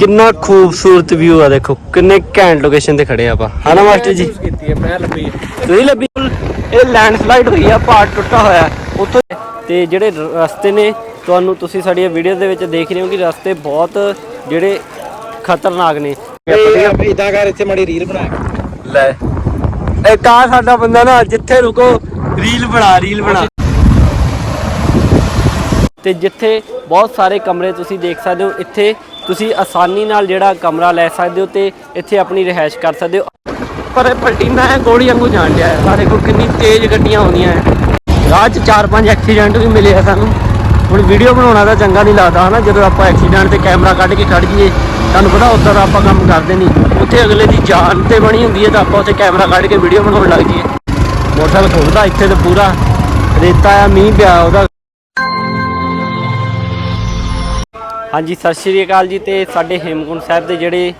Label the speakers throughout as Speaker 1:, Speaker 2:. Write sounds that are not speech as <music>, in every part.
Speaker 1: ਕਿੰਨਾ ਖੂਬਸੂਰਤ ਵਿਊ ਆ ਦੇਖੋ ਕਿੰਨੇ ਘੈਂਟ ਲੋਕੇਸ਼ਨ ਤੇ ਖੜੇ ਆਪਾਂ। ਹਨਾ ਮਾਸਟਰ ਜੀ?
Speaker 2: ਕੀਤੀ ਹੈ ਮੈਂ ਲੱਭੀ।
Speaker 1: ਤੁਸੀਂ ਲੱਭੀ? ਇਹ ਲੈਂਡਸਲਾਈਡ ਹੋਈ ਆ ਪਹਾੜ ਟੁੱਟਾ ਹੋਇਆ। ਉੱਥੋਂ ਤੇ ਜਿਹੜੇ ਰਸਤੇ ਨੇ ਤੁਹਾਨੂੰ ਤੁਸੀਂ ਸਾਡੀਆਂ ਵੀਡੀਓ ਦੇ ਵਿੱਚ ਦੇਖ ਰਹੇ ਹੋ ਕਿ ਰਸਤੇ ਬਹੁਤ ਜਿਹੜੇ ਖਤਰਨਾਕ ਨੇ।
Speaker 2: ਇਦਾਂ ਕਰ ਇੱਥੇ ਮਾੜੀ ਰੀਲ ਬਣਾ
Speaker 1: ਲੈ। ਇਹ ਕਾ ਸਾਡਾ ਬੰਦਾ ਨਾ ਜਿੱਥੇ ਰੁਕੋ ਰੀਲ ਬਣਾ ਰੀਲ ਬਣਾ। ਤੇ ਜਿੱਥੇ ਬਹੁਤ ਸਾਰੇ ਕਮਰੇ ਤੁਸੀਂ ਦੇਖ ਸਕਦੇ ਹੋ ਇੱਥੇ ਤੁਸੀਂ ਆਸਾਨੀ ਨਾਲ ਜਿਹੜਾ ਕਮਰਾ ਲੈ ਸਕਦੇ ਹੋ ਤੇ ਇੱਥੇ ਆਪਣੀ ਰਿਹਾਇਸ਼ ਕਰ ਸਕਦੇ ਹੋ। ਪਰ ਇਹ ਪਲਟੀਨਾ ਹੈ ਗੋਲੀ ਵਾਂਗੂ ਜਾਣ ਡਿਆ। ਹੈ ਸਾਡੇ ਕੋਲ ਕਿੰਨੀ ਤੇਜ਼ ਗੱਡੀਆਂ ਆਉਂਦੀਆਂ ਹੈ ਰਾਹ 'ਚ ਚਾਰ ਪੰਜ ਐਕਸੀਡੈਂਟ ਵੀ ਮਿਲੇ ਆ ਸਾਨੂੰ। ਹੁਣ ਵੀਡੀਓ ਬਣਾਉਣਾ ਤਾਂ ਚੰਗਾ ਨਹੀਂ ਲੱਗਦਾ, ਹਨਾ? ਜਦੋਂ ਆਪਾਂ ਐਕਸੀਡੈਂਟ ਤੇ ਕੈਮਰਾ ਕੱਢ ਕੇ ਖੜ ਜਾਈਏ, ਤੁਹਾਨੂੰ ਪਤਾ ਉੱਧਰ ਆਪਾਂ ਕੰਮ ਕਰਦੇ ਨਹੀਂ। ਉੱਥੇ ਅਗਲੇ ਦੀ ਜਾਨ ਤੇ ਬਣੀ ਹੁੰਦੀ ਹੈ ਤਾਂ ਆਪਾਂ ਉੱਥੇ ਕੈਮਰਾ ਕੱਢ ਕੇ ਵੀਡੀਓ ਬਣਾਉਣ ਲੱਗ ਜਾਈਏ। ਮੋਟਰਸਾਈਕਲ ਖੁੱਲਦਾ, ਇੱਥੇ ਤੇ ਪੂਰਾ ਰੇਤਾ ਆ, ਮੀਂਹ ਪਿਆ, ਉਹਦਾ ਹਾਂਜੀ, ਸਤਿ ਸ਼੍ਰੀ ਅਕਾਲ ਜੀ ਤੇ ਸਾਡੇ ਹੇਮਕੁੰਟ ਸਾਹਿਬ ਦੇ ਜਿਹੜੇ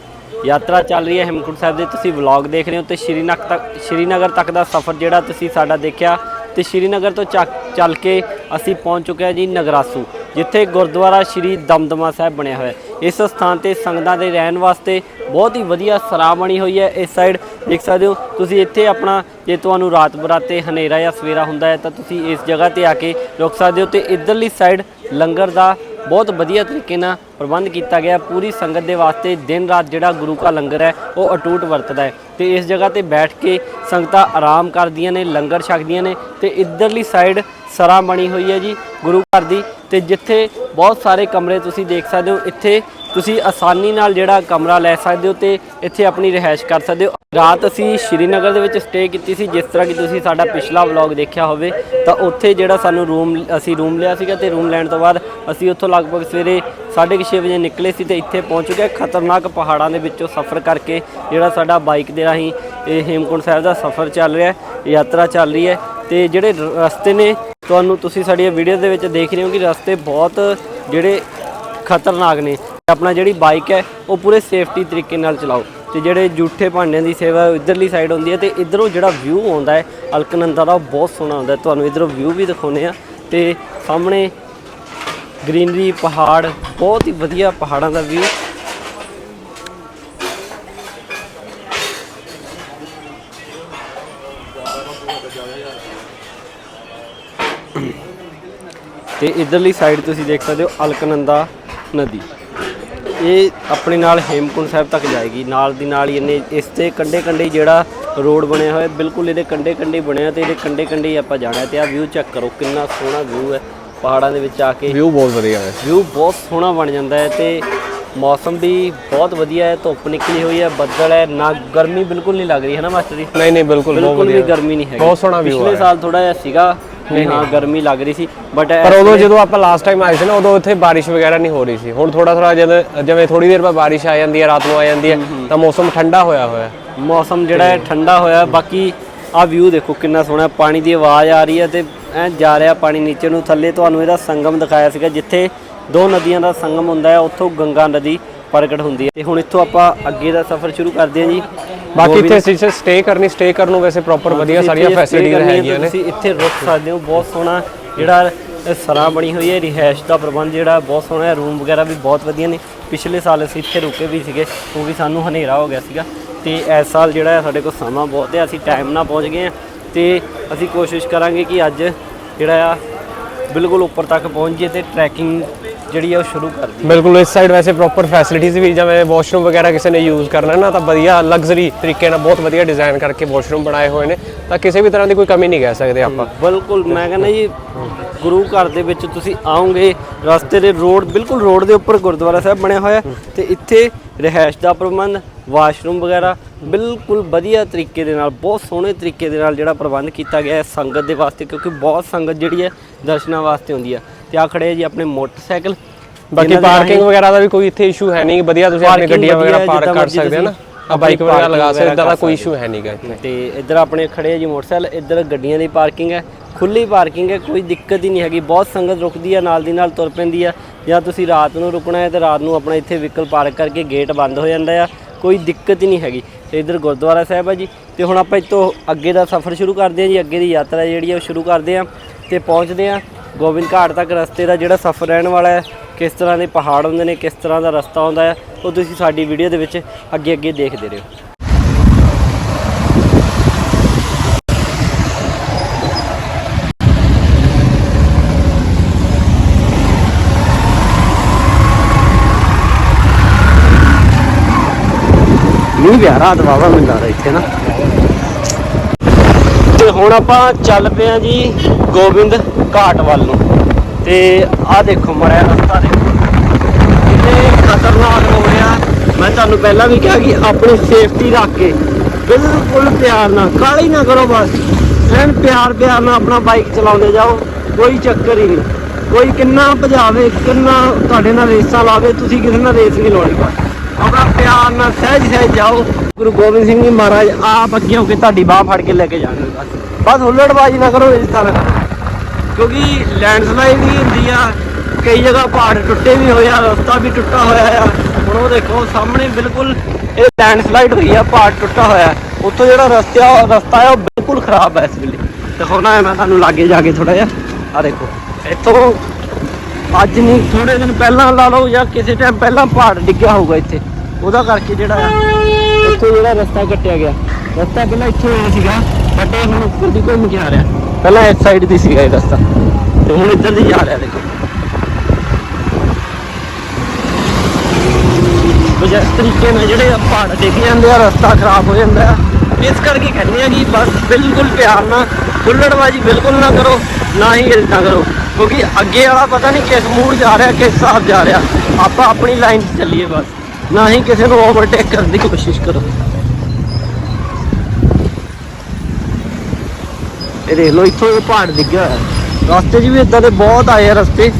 Speaker 1: ਯਾਤਰਾ ਚੱਲ ਰਹੀ ਹੈ, ਹੇਮਕੁੰਟ ਸਾਹਿਬ ਦੇ ਤੁਸੀਂ ਵਲੌਗ ਦੇਖ ਰਹੇ ਹੋ ਤੇ ਸ਼੍ਰੀਨਗਰ ਤੱਕ ਸ਼੍ਰੀਨਗਰ ਤੱਕ ਦਾ ਸਫ਼ਰ ਜਿਹੜਾ ਤੁਸੀਂ ਸਾਡਾ ਦੇਖਿਆ ਤੇ ਸ਼੍ਰੀਨਗਰ ਤੋਂ ਚੱਕ- ਚੱਲ ਕੇ ਅਸੀਂ ਪਹੁੰਚ ਚੁੱਕੇ ਹਾਂ ਜੀ ਨਗਰਾਸੂ, ਜਿੱਥੇ ਗੁਰਦੁਆਰਾ ਸ਼੍ਰੀ ਦਮਦਮਾ ਸਾਹਿਬ ਬਣਿਆ ਹੋਇਆ ਹੈ। ਇਸ ਸਥਾਨ ਤੇ ਸੰਗਤਾਂ ਦੇ ਰਹਿਣ ਵਾਸਤੇ ਬਹੁਤ ਹੀ ਵਧੀਆ ਸਰਾਂ ਬਣੀ ਹੋਈ ਹੈ, ਇਸ ਸਾਈਡ ਦੇਖ ਸਕਦੇ ਹੋ, ਤੁਸੀਂ ਇੱਥੇ ਆਪਣਾ, ਜੇ ਤੁਹਾਨੂੰ ਰਾਤ ਬਰਾਤੇ ਹਨੇਰਾ ਜਾਂ ਸਵੇਰਾ ਹੁੰਦਾ ਹੈ ਤਾਂ ਤੁਸੀਂ ਇਸ ਜਗ੍ਹਾ ਤੇ ਆ ਕੇ ਰੁਕ ਸਕਦੇ ਹੋ ਤੇ ਇਧਰਲੀ ਸਾਈਡ ਲੰਗਰ ਦਾ ਬਹੁਤ ਵਧੀਆ ਤਰੀਕੇ ਨਾਲ ਪ੍ਰਬੰਧ ਕੀਤਾ ਗਿਆ। ਪੂਰੀ ਸੰਗਤ ਦੇ ਵਾਸਤੇ ਦਿਨ ਰਾਤ ਜਿਹੜਾ ਗੁਰੂ ਕਾ ਲੰਗਰ ਹੈ, ਉਹ ਅਟੂਟ ਵਰਤਦਾ ਹੈ। ਤੇ ਇਸ ਜਗ੍ਹਾ ਤੇ ਬੈਠ ਕੇ ਸੰਗਤਾਂ ਆਰਾਮ ਕਰਦੀਆਂ ਨੇ, ਲੰਗਰ ਛਕਦੀਆਂ ਨੇ ਤੇ ਇਧਰਲੀ ਸਾਈਡ ਸਰਾਂ ਬਣੀ ਹੋਈ ਹੈ ਜੀ ਗੁਰੂ ਘਰ ਦੀ। ਤੇ ਜਿੱਥੇ ਬਹੁਤ ਸਾਰੇ ਕਮਰੇ ਤੁਸੀਂ ਦੇਖ ਸਕਦੇ ਹੋ, ਇੱਥੇ ਤੁਸੀਂ ਆਸਾਨੀ ਨਾਲ ਜਿਹੜਾ ਕਮਰਾ ਲੈ ਸਕਦੇ ਹੋ ਤੇ ਇੱਥੇ ਆਪਣੀ ਰਿਹਾਇਸ਼ ਕਰ ਸਕਦੇ ਹੋ। ਰਾਤ ਅਸੀਂ ਸ਼੍ਰੀਨਗਰ ਦੇ ਵਿੱਚ ਸਟੇ ਕੀਤੀ ਸੀ, ਜਿਸ ਤਰ੍ਹਾਂ ਕਿ ਤੁਸੀਂ ਸਾਡਾ ਪਿਛਲਾ ਵਲੌਗ ਦੇਖਿਆ ਹੋਵੇ, ਤਾਂ ਉੱਥੇ ਜਿਹੜਾ ਸਾਨੂੰ ਰੂਮ ਅਸੀਂ ਰੂਮ ਲਿਆ ਸੀਗਾ ਤੇ ਰੂਮ ਲੈਣ ਤੋਂ ਬਾਅਦ ਅਸੀਂ ਉੱਥੋਂ ਲਗਭਗ ਸਵੇਰੇ 6:30 ਵਜੇ ਨਿਕਲੇ ਸੀ ਤੇ ਇੱਥੇ ਪਹੁੰਚ ਚੁੱਕੇ ਖਤਰਨਾਕ ਪਹਾੜਾਂ ਦੇ ਵਿੱਚੋਂ ਸਫ਼ਰ ਕਰਕੇ ਜਿਹੜਾ ਸਾਡਾ ਬਾਈਕ ਦੇ ਰਾਹੀਂ ਇਹ ਹੇਮਕੁੰਟ ਸਾਹਿਬ ਦਾ ਸਫ਼ਰ ਚੱਲ ਰਿਹਾ ਹੈ, ਯਾਤਰਾ ਚੱਲ ਰਹੀ ਹੈ ਤੇ ਜਿਹੜੇ ਰ- ਰਸਤੇ ਨੇ, ਤੁਹਾਨੂੰ ਤੁਸੀਂ ਸਾਡੀਆਂ ਵੀਡੀਓ ਦੇ ਵਿੱਚ ਦੇਖ ਰਹੇ ਹੋ ਕਿ ਰਸਤੇ ਬਹੁਤ ਜਿਹੜੇ ਖਤਰਨਾਕ ਨੇ। ਆਪਣਾ ਜਿਹੜੀ ਬਾਈਕ ਹੈ, ਉਹ ਪੂਰੇ ਸੇਫਟੀ ਤਰੀਕੇ ਨਾਲ ਚਲਾਓ। ਤੇ ਜਿਹੜੇ ਜੂਠੇ ਭਾਂਡਿਆਂ ਦੀ ਸੇਵਾ ਉਹ ਇਧਰਲੀ ਸਾਈਡ ਹੁੰਦੀ ਹੈ ਤੇ ਇਧਰੋਂ ਜਿਹੜਾ ਵਿਊ ਆਉਂਦਾ ਹੈ, ਅਲਕਨੰਦਾ ਦਾ, ਉਹ ਬਹੁਤ ਸੋਹਣਾ ਹੁੰਦਾ ਤੁਹਾਨੂੰ ਇਧਰੋਂ ਵਿਊ ਵੀ ਦਿਖਾਉਨੇ ਆ ਤੇ ਸਾਹਮਣੇ ਗ੍ਰੀਨਰੀ ਪਹਾੜ, ਬਹੁਤ ਹੀ ਵਧੀਆ ਪਹਾੜਾਂ ਦਾ ਵਿਊ ਤੇ ਇਧਰਲੀ ਸਾਈਡ ਤੁਸੀਂ ਦੇਖ ਸਕਦੇ ਹੋ ਅਲਕਨੰਦਾ ਨਦੀ। ਇਹ ਆਪਣੇ ਨਾਲ ਹੇਮਕੁੰਟ ਸਾਹਿਬ ਤੱਕ ਜਾਏਗੀ। ਨਾਲ ਦੀ ਨਾਲ ਹੀ ਇਹਨੇ ਇਸ ਤੇ ਕੰਡੇ ਕੰਡੇ ਜਿਹੜਾ ਰੋਡ ਬਣਿਆ ਹੋਇਆ ਬਿਲਕੁਲ ਇਹਦੇ ਕੰਡੇ ਕੰਡੇ ਬਣਿਆ ਤੇ ਇਹਦੇ ਕੰਡੇ ਕੰਡੇ ਹੀ ਆਪਾਂ ਜਾਣਾ ਤੇ ਆਹ ਵਿਊ ਚੈੱਕ ਕਰੋ ਕਿੰਨਾ ਸੋਹਣਾ ਵਿਊ ਹੈ। ਪਹਾੜਾਂ ਦੇ ਵਿੱਚ ਆ ਕੇ
Speaker 2: ਵਿਊ ਬਹੁਤ ਵਧੀਆ ਹੈ।
Speaker 1: ਵਿਊ ਬਹੁਤ ਸੋਹਣਾ ਬਣ ਜਾਂਦਾ ਹੈ ਤੇ ਮੌਸਮ ਵੀ ਬਹੁਤ ਵਧੀਆ ਹੈ ਧੁੱਪ ਨਿਕਲੀ ਹੋਈ ਹੈ ਬੱਦਲ ਹੈ ਨਾ ਗਰਮੀ ਬਿਲਕੁਲ ਨਹੀਂ ਲੱਗ ਰਹੀ ਹੈ ਨਾ ਮਾਸਟਰ ਜੀ?
Speaker 2: ਨਹੀਂ ਨਹੀਂ ਬਿਲਕੁਲ ਬਹੁਤ
Speaker 1: ਬਿਲਕੁਲ ਵੀ ਗਰਮੀ ਨਹੀਂ ਹੈਗੀ।
Speaker 2: ਬਹੁਤ ਸੋਹਣਾ
Speaker 1: ਪਿਛਲੇ
Speaker 2: ਹੈ।
Speaker 1: ਸਾਲ ਥੋੜਾ ਜਿਹਾ ਸੀਗਾ ਵੀ ਹਾਂ ਗਰਮੀ ਲੱਗ ਰਹੀ ਸੀ ਬਟ
Speaker 2: ਪਰ ਉਦੋਂ ਜਦੋਂ ਆਪਾਂ ਲਾਸਟ ਟਾਈਮ ਆਏ ਸੀ ਨਾ ਉਦੋਂ ਇੱਥੇ ਬਾਰਿਸ਼ ਵਗੈਰਾ ਨਹੀਂ ਹੋ ਰਹੀ ਸੀ। ਹੁਣ ਥੋੜਾ ਥੋੜਾ ਜਦ ਜਿਵੇਂ ਥੋੜੀ ਦੇਰ ਬਾਅਦ ਬਾਰਿਸ਼ ਆ ਜਾਂਦੀ ਹੈ ਰਾਤ ਨੂੰ ਆ ਜਾਂਦੀ ਹੈ ਤਾਂ ਮੌਸਮ ਠੰਡਾ ਹੋਇਆ ਹੋਇਆ
Speaker 1: ਮੌਸਮ ਜਿਹੜਾ ਹੈ ਠੰਡਾ ਹੋਇਆ ਬਾਕੀ ਆ ਵਿਊ ਦੇਖੋ ਕਿੰਨਾ ਸੋਹਣਾ ਪਾਣੀ ਦੀ ਆਵਾਜ਼ ਆ ਰਹੀ ਹੈ ਤੇ ਐ ਜਾ ਰਿਹਾ ਪਾਣੀ ਨੀਚੇ ਨੂੰ। ਥੱਲੇ ਤੁਹਾਨੂੰ ਇਹਦਾ ਸੰਗਮ ਦਿਖਾਇਆ ਸੀਗਾ ਜਿੱਥੇ ਦੋ ਨਦੀਆਂ ਦਾ ਸੰਗਮ ਹੁੰਦਾ ਹੈ। ਉੱਥੋਂ ਗੰਗਾ ਨਦੀ ਪ੍ਰਗਟ ਹੁੰਦੀ ਹੈ। ਤੇ ਹੁਣ ਇੱਥੋਂ ਆਪਾਂ ਅੱਗੇ ਦਾ ਸਫ਼ਰ ਸ਼ੁਰੂ ਕਰਦੇ ਹਾਂ ਜੀ।
Speaker 2: ਬਾਕੀ ਇੱਥੇ ਅਸੀਂ ਸਟੇ ਕਰਨੀ ਸਟੇ ਕਰਨ ਨੂੰ ਵੈਸੇ ਪ੍ਰੋਪਰ ਵਧੀਆ ਸਾਰੀਆਂ ਫੈਸਿਲਿਟੀਆਂ ਹੈਗੀਆਂ ਨੇ।
Speaker 1: ਤੁਸੀਂ ਇੱਥੇ ਰੁਕ ਸਕਦੇ ਹੋ ਬਹੁਤ ਸੋਹਣਾ ਜਿਹੜਾ ਸਰਾਂ ਬਣੀ ਹੋਈ ਹੈ ਰਿਹਾਇਸ਼ ਦਾ ਪ੍ਰਬੰਧ ਜਿਹੜਾ ਬਹੁਤ ਸੋਹਣਾ ਹੈ ਰੂਮ ਵਗੈਰਾ ਵੀ ਬਹੁਤ ਵਧੀਆ ਨੇ। ਪਿਛਲੇ ਸਾਲ ਅਸੀਂ ਇੱਥੇ ਰੁਕੇ ਵੀ ਸੀਗੇ ਕਿਉਂਕਿ ਸਾਨੂੰ ਹਨੇਰਾ ਹੋ ਗਿਆ ਸੀਗਾ। ਤੇ ਇਸ ਸਾਲ ਜਿਹੜਾ ਹੈ ਸਾਡੇ ਕੋਲ ਸਮਾਂ ਬਹੁਤ ਹੈ ਅਸੀਂ ਟਾਈਮ ਨਾਲ ਪਹੁੰਚ ਗਏ ਹਾਂ। ਤੇ ਅਸੀਂ ਕੋਸ਼ਿਸ਼ ਕਰਾਂਗੇ ਕਿ ਅੱਜ ਜਿਹੜਾ ਆ ਬਿਲਕੁਲ ਉੱਪਰ ਤੱਕ ਪਹੁੰਚ ਜਾਈਏ ਤੇ ਟਰੈਕਿੰਗ ਜਿਹੜੀ ਆ ਉਹ ਸ਼ੁਰੂ ਕਰ ਦਈਏ
Speaker 2: ਬਿਲਕੁਲ ਇਸ ਸਾਈਡ ਵੈਸੇ ਪ੍ਰੋਪਰ ਫੈਸਿਲਿਟੀਆਂ ਵੀ ਜਿਵੇਂ ਵਾਸ਼ਰੂਮ ਵਗੈਰਾ ਕਿਸੇ ਨੇ ਯੂਜ਼ ਕਰਨਾ ਨਾ ਤਾਂ ਵਧੀਆ ਲਗਜ਼ਰੀ ਤਰੀਕੇ ਨਾਲ ਬਹੁਤ ਵਧੀਆ ਡਿਜ਼ਾਈਨ ਕਰਕੇ ਵਾਸ਼ਰੂਮ ਬਣਾਏ ਹੋਏ ਨੇ ਤਾਂ ਕਿਸੇ ਵੀ ਤਰ੍ਹਾਂ ਦੀ ਕੋਈ ਕਮੀ ਨਹੀਂ ਕਹਿ ਸਕਦੇ ਆਪਾਂ।
Speaker 1: ਬਿਲਕੁਲ ਮੈਂ ਕਹਿੰਦਾ ਜੀ ਗੁਰੂ ਘਰ ਦੇ ਵਿੱਚ ਤੁਸੀਂ ਆਓਗੇ ਰਸਤੇ ਦੇ ਰੋਡ ਬਿਲਕੁਲ ਰੋਡ ਦੇ ਉੱਪਰ ਗੁਰਦੁਆਰਾ ਸਾਹਿਬ ਬਣਿਆ ਹੋਇਆ ਤੇ ਇੱਥੇ ਰਿਹਾਇਸ਼ ਦਾ ਪ੍ਰਬੰਧ ਵਾਸ਼ਰੂਮ ਵਗੈਰਾ ਬਿਲਕੁਲ ਵਧੀਆ ਤਰੀਕੇ ਦੇ ਨਾਲ ਬਹੁਤ ਸੋਹਣੇ ਤਰੀਕੇ ਦੇ ਨਾਲ ਜਿਹੜਾ ਪ੍ਰਬੰਧ ਕੀਤਾ ਗਿਆ ਹੈ ਸੰਗਤ ਦੇ ਵਾਸਤੇ ਕਿਉਂਕਿ ਬਹੁਤ ਸੰਗਤ ਜਿਹੜੀ ਹੈ ਦਰਸ਼ਨਾਂ ਵਾਸਤੇ ਆਉਂਦੀ ਆ। ਤੇ ਆ ਖੜੇ ਆ ਜੀ ਆਪਣੇ ਮੋਟਰਸਾਈਕਲ?
Speaker 2: ਬਾਕੀ ਪਾਰਕਿੰਗ ਵਗੈਰਾ ਦਾ ਵੀ ਕੋਈ ਇੱਥੇ ਇਸ਼ੂ ਹੈ ਨਹੀਂ। ਵਧੀਆ ਤੁਸੀਂ ਆਪਣੀ ਗੱਡੀਆਂ ਵਗੈਰਾ ਪਾਰਕ ਕਰ ਸਕਦੇ ਹੋ ਨਾ। ਆ ਬਾਈਕ ਵਗੈਰਾ ਲਗਾ ਸਕਦੇ ਇਦਾਂ ਦਾ ਕੋਈ ਇਸ਼ੂ ਹੈ। ਨਹੀਂਗਾ ਇੱਥੇ।
Speaker 1: ਤੇ ਇੱਧਰ ਆਪਣੇ ਖੜੇ ਆ ਜੀ ਮੋਟਰਸਾਈਕਲ ਇੱਧਰ ਗੱਡੀਆਂ ਦੀ ਪਾਰਕਿੰਗ ਹੈ ਖੁੱਲੀ ਪਾਰਕਿੰਗ ਹੈ ਕੋਈ ਦਿੱਕਤ ਹੀ ਨਹੀਂ ਹੈਗੀ। ਬਹੁਤ ਸੰਗਤ ਰੁਕਦੀ ਹੈ ਨਾਲ ਦੀ ਨਾਲ ਤੁਰ ਪੈਂਦੀ ਆ। ਜਾਂ ਤੁਸੀਂ ਰਾਤ ਨੂੰ ਰੁਕਣਾ ਹੈ ਤੇ ਰਾਤ ਨੂੰ ਆਪਣਾ ਇੱਥੇ ਵਹੀਕਲ ਪਾਰਕ ਕਰਕੇ ਗੇਟ ਬੰਦ ਹੋ ਜਾਂਦਾ ਆ। ਕੋਈ ਦਿੱਕਤ ਹੀ ਨਹੀਂ ਹੈਗੀ। ਤੇ ਇੱਧਰ ਗੁਰਦੁਆਰਾ ਸਾਹਿਬ ਆ ਜੀ। ਤੇ ਹੁਣ ਆਪਾਂ ਇੱਥੋਂ ਅੱਗੇ ਦਾ ਸਫ਼ਰ ਸ਼ੁਰੂ ਕਰਦੇ ਹਾਂ ਜੀ। ਅੱਗੇ ਦੀ ਯਾਤਰਾ ਜਿਹੜੀ ਹੈ ਉਹ ਸ਼ੁਰੂ ਕਰਦੇ ਹਾਂ ਤੇ ਪਹੁੰਚਦੇ ਹਾਂ ਗੋਬਿੰਦ ਘਾਟ ਤੱਕ ਰਸਤੇ ਦਾ ਜਿਹੜਾ ਸਫ਼ਰ ਰਹਿਣ ਵਾਲਾ ਹੈ, ਕਿਸ ਤਰ੍ਹਾਂ ਦੇ ਪਹਾੜ ਹੁੰਦੇ ਨੇ, ਕਿਸ ਤਰ੍ਹਾਂ ਦਾ ਰਸਤਾ ਹੁੰਦਾ ਹੈ, ਉਹ ਤੁਸੀਂ ਸਾਡੀ ਵੀਡੀਓ ਦੇ ਵਿੱਚ ਅੱਗੇ ਅੱਗੇ ਦੇਖਦੇ ਰਹੋ। ਮੀਂਹ ਪਿਆ, ਰਾਤ ਵਾਵਾ ਮੈਨੂੰ ਇੱਥੇ ਨਾ। ਤੇ ਹੁਣ ਆਪਾਂ ਚੱਲ ਪਏ ਆ ਜੀ ਗੋਬਿੰਦ ਘਾਟ ਵੱਲ ਨੂੰ। ਤੇ ਆਹ ਦੇਖੋ ਮੜਿਆ ਰਸਤਾ ਦੇਖੋ। ਕਿੰਨੇ ਖਤਰਨਾਕ ਹੋ ਰਿਹਾ। ਮੈਂ ਤੁਹਾਨੂੰ ਪਹਿਲਾਂ ਵੀ ਕਿਹਾ ਕਿ ਆਪਣੀ ਸੇਫਟੀ ਰੱਖ ਕੇ ਬਿਲਕੁਲ ਪਿਆਰ ਨਾਲ ਕਾਲੀ ਨਾ ਕਰੋ ਬਸ। ਐਨ ਪਿਆਰ ਪਿਆਰ ਨਾਲ ਆਪਣਾ ਬਾਈਕ ਚਲਾਉਂਦੇ ਜਾਓ, ਕੋਈ ਚੱਕਰ ਹੀ ਨਹੀਂ। ਕੋਈ ਕਿੰਨਾ ਭਜਾਵੇ, ਕਿੰਨਾ ਤੁਹਾਡੇ ਨਾਲ ਰੇਸਾਂ ਲਾਵੇ, ਤੁਸੀਂ ਕਿਸੇ ਨਾਲ ਰੇਸ ਨਹੀਂ ਲਾਉਣੀ ਬਸ। ਆਪਣਾ ਪਿਆਰ ਨਾਲ ਸਹਿਜ ਸਹਿਜ ਜਾਓ। ਗੁਰੂ ਗੋਬਿੰਦ ਸਿੰਘ ਜੀ ਮਹਾਰਾਜ, ਆਪ ਅੱਗੇ ਹੋ ਕੇ ਤੁਹਾਡੀ ਬਾਹ ਫੜ ਕੇ ਲੈ ਕੇ ਜਾਣਗੇ ਬਸ ਬਸ ਹੁੱਲੜਬਾਜ਼ੀ ਨਾ ਕਰੋ, ਇਸ ਤਰ੍ਹਾਂ ਕਿਉਂਕਿ ਲੈਂਡਸਲਾਈਡ ਵੀ ਹੁੰਦੀ ਆ, ਕਈ ਜਗ੍ਹਾ ਪਹਾੜ ਟੁੱਟੇ ਵੀ ਹੋਏ ਆ, ਰਸਤਾ ਵੀ ਟੁੱਟਾ ਹੋਇਆ ਆ। ਹੁਣ ਉਹ ਦੇਖੋ, ਸਾਹਮਣੇ ਬਿਲਕੁਲ ਇਹ ਲੈਂਡਸਲਾਈਡ ਹੋਈ ਆ, ਪਹਾੜ ਟੁੱਟਾ ਹੋਇਆ। ਉੱਥੋਂ ਜਿਹੜਾ ਰਸਤਾ ਰਸਤਾ ਆ, ਉਹ ਬਿਲਕੁਲ ਖਰਾਬ ਹੈ ਇਸ ਵੇਲੇ। ਦਿਖਾਉਣਾ ਹੈ ਮੈਂ ਤੁਹਾਨੂੰ ਲਾਗੇ ਜਾ ਕੇ ਥੋੜਾ ਜਿਹਾ ਆ ਦੇਖੋ। ਇੱਥੋਂ ਅੱਜ ਨਹੀਂ ਥੋੜੇ ਦਿਨ ਪਹਿਲਾਂ ਲਾ ਲਓ ਜਾਂ ਕਿਸੇ ਟਾਈਮ ਪਹਿਲਾਂ ਪਹਾੜ ਡਿੱਗਿਆ ਹੋਊਗਾ ਇੱਥੇ। ਉਹਦਾ ਕਰਕੇ ਜਿਹੜਾ ਆ ਇੱਥੋਂ ਜਿਹੜਾ ਰਸਤਾ ਕੱਟਿਆ ਗਿਆ। ਰਸਤਾ ਪਹਿਲਾਂ ਇੱਥੋਂ ਆਇਆ ਸੀਗਾ ਬਟ ਇਹ ਹੁਣ ਉੱਪਰ ਦੀ ਘੁੰਮ ਕੇ ਆ ਰਿਹਾ। ਪਹਿਲਾਂ ਇਸ ਸਾਈਡ ਦੀ ਸੀਗਾ ਇਹ ਰਸਤਾ। ਤੇ ਹੁਣ ਇੱਧਰ ਦੀ ਜਾ ਰਿਹਾ ਦੇਖੋ। ਇਸ ਤਰੀਕੇ ਨਾਲ ਜਿਹੜੇ ਪਹਾੜ ਡਿੱਗ ਜਾਂਦੇ ਆ ਰਸਤਾ ਖਰਾਬ ਹੋ ਜਾਂਦਾ ਆ। ਇਸ ਕਰਕੇ ਕਹਿੰਦੇ ਆ ਕਿ ਬਸ ਬਿਲਕੁਲ ਪਿਆਰ ਨਾਲ ਹੁੱਲੜਬਾਜੀ ਬਿਲਕੁਲ ਨਾ ਕਰੋ ਨਾ ਹੀ ਇਦਾਂ ਕਰੋ। ਕਿਉਂਕਿ ਅੱਗੇ ਵਾਲਾ ਪਤਾ ਨਹੀਂ ਕਿਸ ਮੂਡ ਜਾ ਰਿਹਾ ਕਿਸ ਹਿਸਾਬ ਜਾ ਰਿਹਾ। ਆਪਾਂ ਆਪਣੀ ਲਾਈਨ 'ਚ ਚੱਲੀਏ ਬਸ। ਨਾ ਹੀ ਕਿਸੇ ਨੂੰ ਓਵਰਟੇਕ ਕਰਨ ਦੀ ਕੋਸ਼ਿਸ਼ ਕਰੋ। ਇਹ ਦੇਖ ਲਓ, ਇੱਥੋਂ ਇਹ ਪਹਾੜ ਡਿੱਗਿਆ ਹੋਇਆ ਰਸਤੇ 'ਚ ਵੀ ਇਦਾਂ ਦੇ ਬਹੁਤ ਆਏ ਆ ਰਸਤੇ।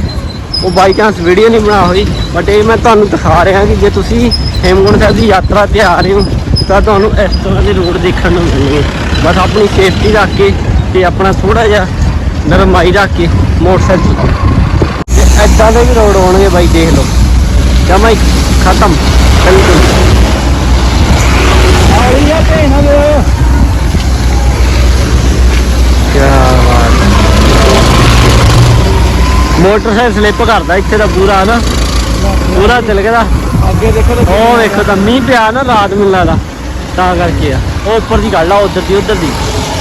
Speaker 1: ਉਹ ਬਾਈ ਚਾਂਸ ਵੀਡੀਓ ਨਹੀਂ ਬਣਾ ਹੋਈ ਬਟ ਇਹ ਮੈਂ ਤੁਹਾਨੂੰ ਦਿਖਾ ਰਿਹਾ ਕਿ ਜੇ ਤੁਸੀਂ ਹੇਮਕੁੰਟ ਸਾਹਿਬ ਦੀ ਯਾਤਰਾ ਤੇ ਆ ਰਹੇ ਹੋ, ਤਾਂ ਤੁਹਾਨੂੰ ਇਸ ਤਰ੍ਹਾਂ ਦੇ ਰੋਡ ਦੇਖਣ ਨੂੰ ਮਿਲਣਗੇ। ਬਸ ਆਪਣੀ ਸੇਫਟੀ ਰੱਖ ਕੇ ਤੇ ਆਪਣਾ ਥੋੜਾ ਜਿਹਾ ਨਰਮਾਈ ਰੱਖ ਕੇ ਮੋਟਰਸਾਈਕਲ ਚਲਾਓ ਤੇ ਐਦਾਂ ਦੇ ਵੀ ਰੋਡ ਆਉਣਗੇ ਬਾਈ, ਦੇਖ ਲਓ। ਜਮਾ ਹੀ ਖਤਮ। ਬਿਲਕੁਲ। ਆ ਰਹੀ ਹੈ। ਭੈਣਾਂ ਮੋਟਰਸਾਈਕਲ ਸਲਿੱਪ ਕਰਦਾ ਇੱਥੇ ਦਾ ਪੂਰਾ ਨਾ ਪੂਰਾ ਤਿਲਕਦਾ
Speaker 2: ਅੱਗੇ ਦੇਖੋ
Speaker 1: ਉਹ ਵੇਖੋ ਤਾਂ ਮੀਂਹ ਪਿਆ ਨਾ ਰਾਤ ਨੂੰ ਲੱਗਦਾ। ਤਾਂ ਕਰਕੇ ਆ। ਉਹ ਉੱਪਰ ਦੀ ਗੱਲ ਆ ਉਧਰ ਦੀ ਉਧਰ ਦੀ।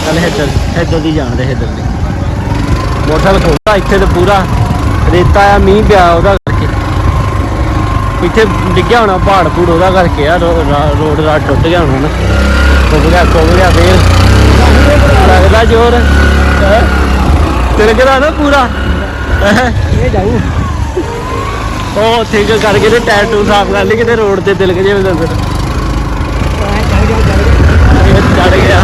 Speaker 1: ਚੱਲ ਇੱਧਰ ਇੱਧਰ ਦੀ ਜਾਣਦੇ ਇੱਧਰ ਦੀ। ਮੋਟਰਸਾਈਕਲ ਖੋਲਦਾ ਇੱਥੇ ਤਾਂ ਪੂਰਾ ਰੇਤਾ ਆ ਮੀਂਹ ਪਿਆ ਉਹਦਾ। ਇੱਥੇ ਡਿੱਗਿਆ ਹੋਣਾ ਪਹਾੜ ਪੂੜ ਉਹਦਾ ਕਰਕੇ ਆ ਰੋਡ ਰਾਡ ਟੁੱਟ ਗਿਆ ਹੋਣਾ। ਨਾ ਟੁੱਟ ਗਿਆ ਟੁੱਟ ਗਿਆ ਫੇਰ। ਲੱਗਦਾ ਜ਼ੋਰ। ਹੈਂ? ਤਿਲਕਦਾ ਨਾ ਪੂਰਾ?
Speaker 2: ਇਹ ਜਾਊ।
Speaker 1: ਉਹ ਠੀਕ ਕਰਕੇ ਤੇ ਟਾਇਰ ਟੂ ਸਾਫ਼ ਕਰ ਲਈ ਕਿਤੇ ਰੋਡ ਤੇ ਤਿਲਕ ਜੇ ਅੰਦਰ ਇਹ ਚੜ ਗਿਆ।